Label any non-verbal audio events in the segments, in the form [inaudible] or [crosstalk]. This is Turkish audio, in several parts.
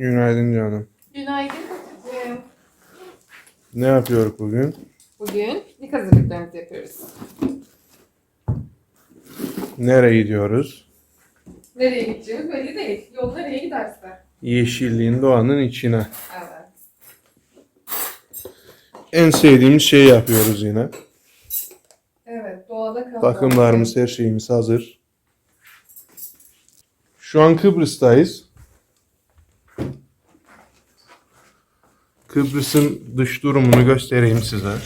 Günaydın canım. Günaydın kocacığım. Ne yapıyoruz bugün? Bugün piknik hazırlıklarımızı yapıyoruz. Nereye gidiyoruz? Nereye gideceğimiz belli değil. Yol nereye giderse. Yeşilliğin doğanın içine. Evet. En sevdiğimiz şeyi yapıyoruz yine. Evet doğada kalmak. Takımlarımız, her şeyimiz hazır. Şu an Kıbrıs'tayız. Kıbrıs'ın dış durumunu göstereyim size.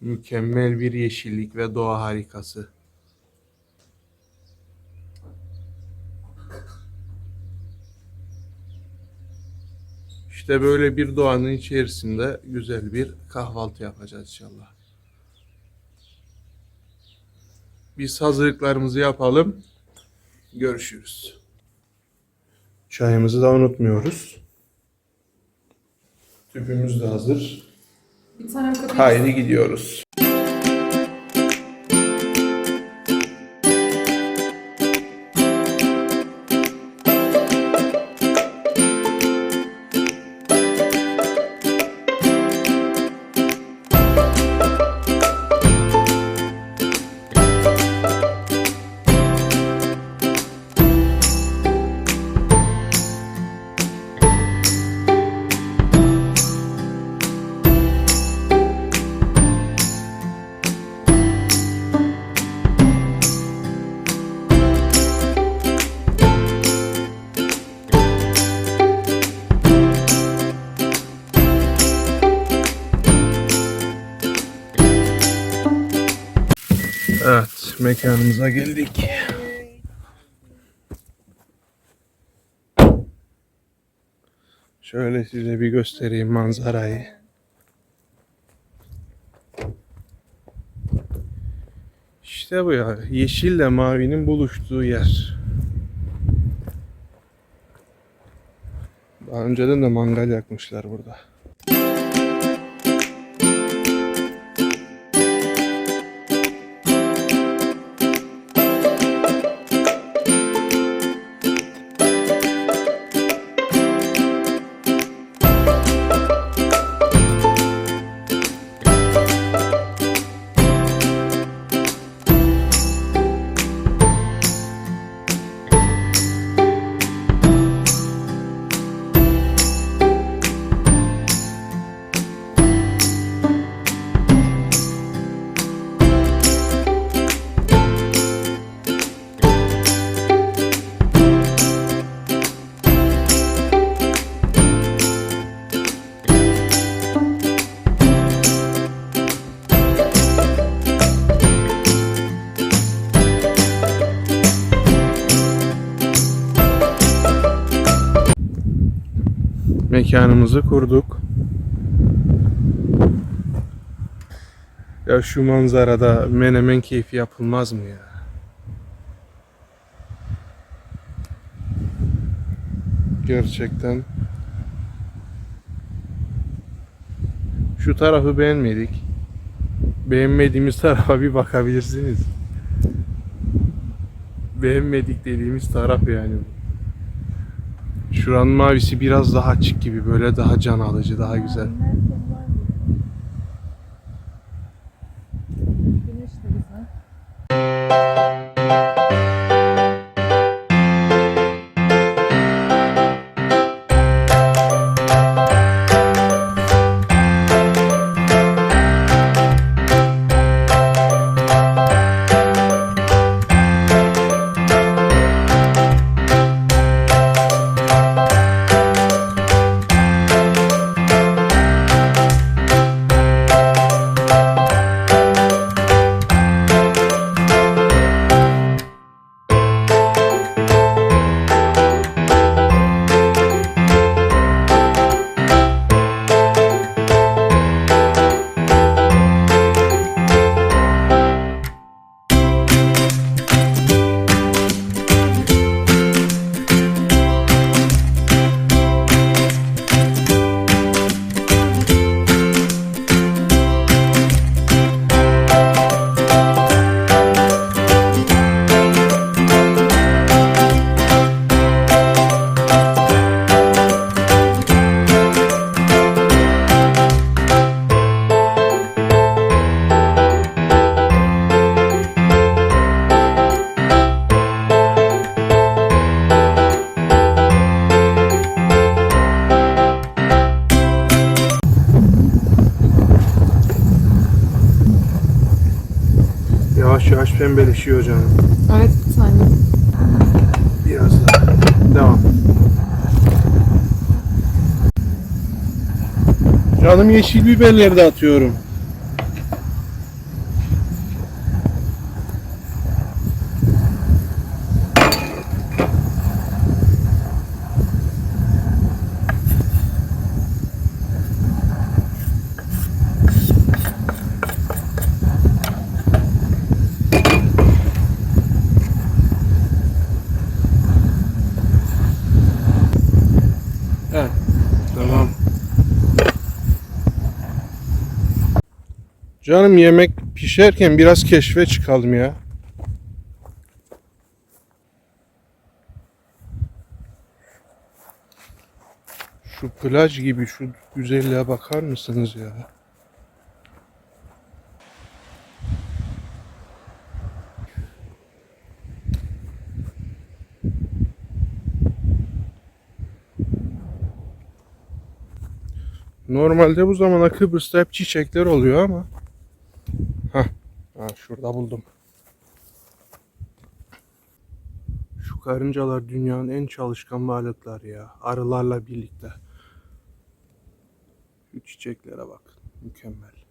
Mükemmel bir yeşillik ve doğa harikası. İşte böyle bir doğanın içerisinde güzel bir kahvaltı yapacağız inşallah. Biz hazırlıklarımızı yapalım. Görüşürüz. Çayımızı da unutmuyoruz. Tüpümüz de hazır. Bir tane Haydi gidiyoruz. Mekanımıza geldik. Şöyle size bir göstereyim manzarayı. İşte bu ya. Yeşille mavinin buluştuğu yer. Daha önceden de mangal yakmışlar burada. Mekanımızı kurduk. Ya şu manzarada menemen keyfi yapılmaz mı ya? Gerçekten. Şu tarafı beğenmedik. Beğenmediğimiz tarafa bir bakabilirsiniz. Beğenmedik dediğimiz taraf yani. Şuranın mavisi biraz daha açık gibi böyle daha can alıcı daha güzel. Yavaş yavaş pembeleşiyor canım. Evet saniye. Biraz daha. Devam. Canım yeşil biberleri de atıyorum. Canım yemek pişerken biraz keşfe çıkalım ya. Şu plaj gibi şu güzelliğe bakar mısınız ya? Normalde bu zamana Kıbrıs'ta hep çiçekler oluyor ama. Şurada buldum. Şu karıncalar dünyanın en çalışkan varlıkları ya. Arılarla birlikte. Şu çiçeklere bak. Mükemmel.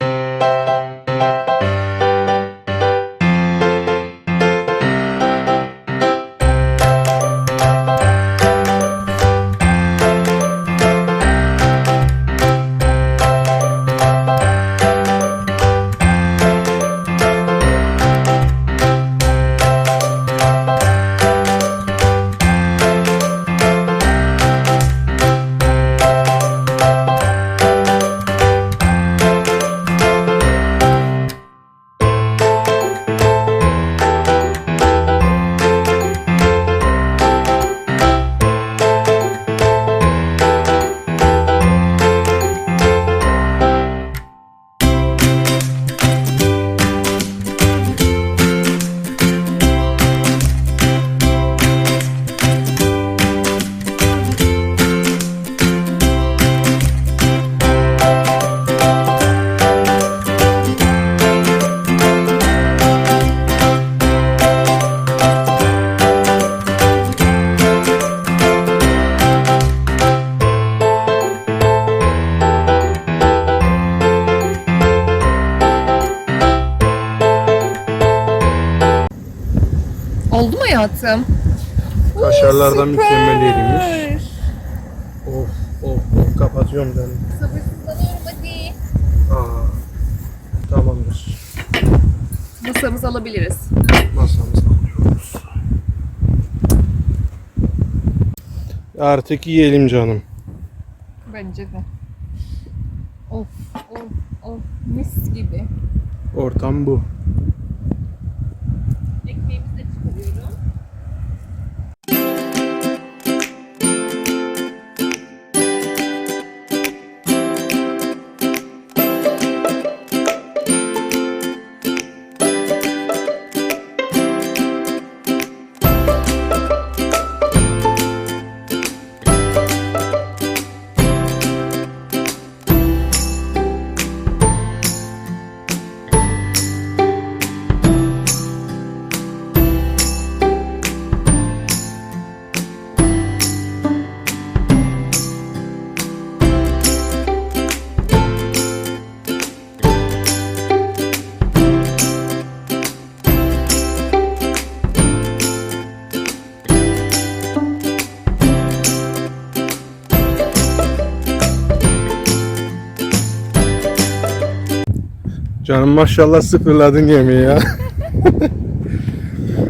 Oldu hayatım? Kaşarlardan mükemmel yeriymiş. Of of of kapatıyorum ben. Sabırsızlanıyorum hadi. Aa, tamamdır. Masamızı alabiliriz. Masamıza alıyoruz. Artık yiyelim canım. Bence de. Of of of mis gibi. Ortam bu. Ekmeğimizi de çıkarıyorum. Canım maşallah sıfırladın yemeği ya. [laughs]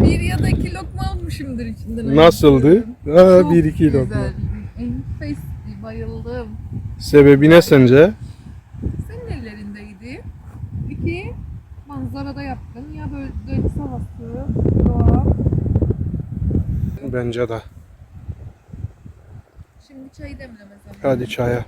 Bir ya da iki lokma almışımdır içinden. Nasıldı? Aa, bir iki lokma. Güzel. Enfesti. Bayıldım. Sebebi ne sence? Senin ellerindeydi. İki, manzarada yaptın. Ya böyle deniz havası, doğa. Bence de. Şimdi çayı demleme zamanı. Hadi çaya.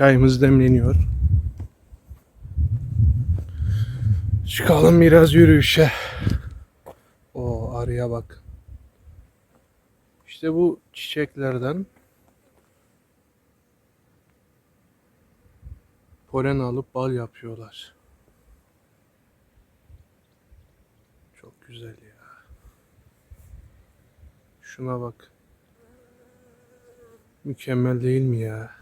Çayımız demleniyor. Çıkalım biraz yürüyüşe. O arıya bak. İşte bu çiçeklerden polen alıp bal yapıyorlar. Çok güzel ya. Şuna bak. Mükemmel değil mi ya?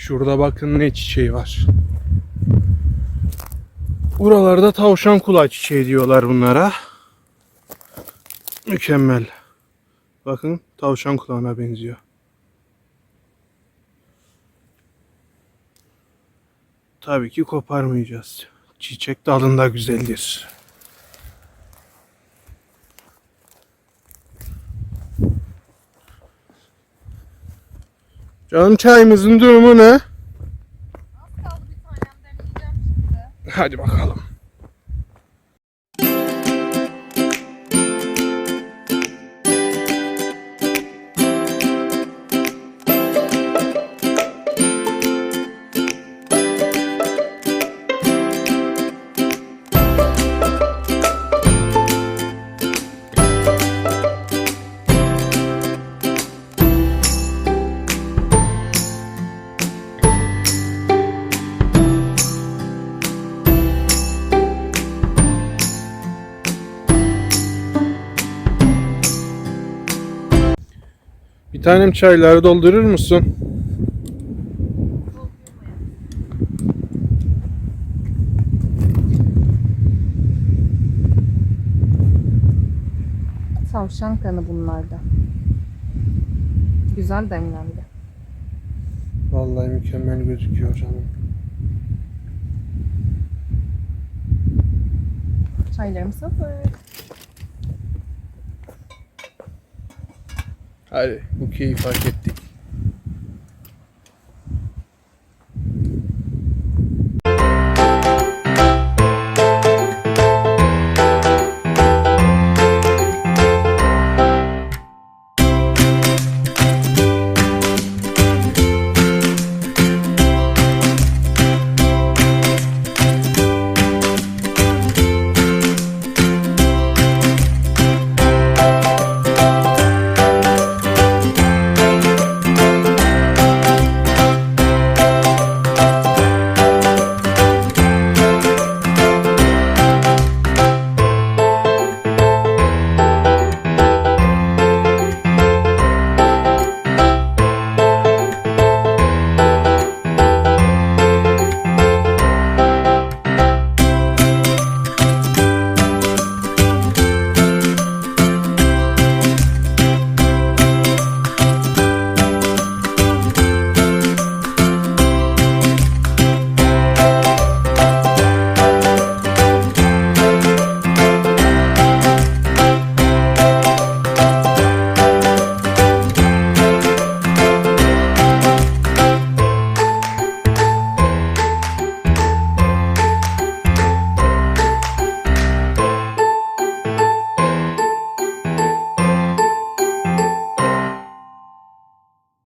Şurada bakın ne çiçeği var. Buralarda tavşan kulağı çiçeği diyorlar bunlara. Mükemmel. Bakın tavşan kulağına benziyor. Tabii ki koparmayacağız. Çiçek dalında güzeldir. Canım çayımızın durumu ne? Az kaldı bir tanem demleyeceğim şimdi. Hadi bakalım. Tanem çayları doldurur musun? Tavşan kanı bunlarda. Güzel demlendi. Vallahi mükemmel gözüküyor canım. Çaylarımız hazır. Hadi bu keyif hak ettik.